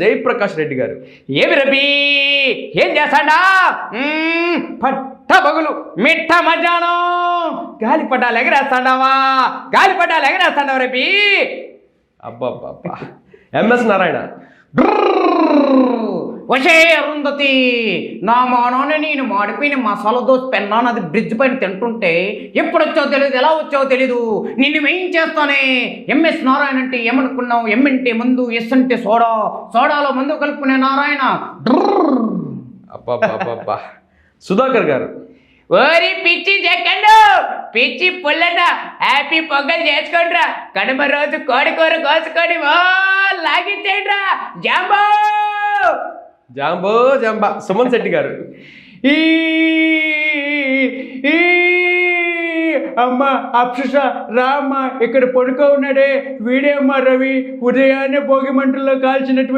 జయప్రకాష్ రెడ్డి గారు. ఏమి రబీ? ఏం చేస్తాడా? పట్ట పగులు మిట్ట మధ్యాహ్నం. గాలిపటాలు ఎగరేస్తాడావా? గాలిపటాలు ఎగరేస్తాడావు రబీ? అబ్బాబ్బా ఎంఎస్ నారాయణ. వశే అరుంధతి నా మానోని నేను మాడిపోయిన మసాలా దోశ పెన్నాను అది బ్రిడ్జ్ పైన తింటుంటే ఎప్పుడు వచ్చావు తెలియదు ఎలా వచ్చావో తెలీదు. నిన్ను ఏం చేస్తానే? ఎంఎస్ నారాయణ అంటే ఏమనుకున్నావు? ఎం అంటే మందు? ఎస్ అంటే సోడా? సోడాలో మందు కలుపుకునే నారాయణ? సుధాకర్ గారు. ఓరి పిచ్చి చెక్కండు పిచ్చి పుల్లట హ్యాపీ పొంగల్ చేసుకోండిరా కనుమ రోజు కోడి కూర కోసుకొని ఓ లాగించేయండిరా. జాంబో! జాంబో జాంబ. సుమన్ శెట్టి గారు. ఈ అమ్మ అప్సుష రామ్మ ఇక్కడ పడుకో ఉన్నాడే. వీడేమ్మ రవి. ఉదయాన్నే భోగి మంటల్లో కాల్చినటువంటి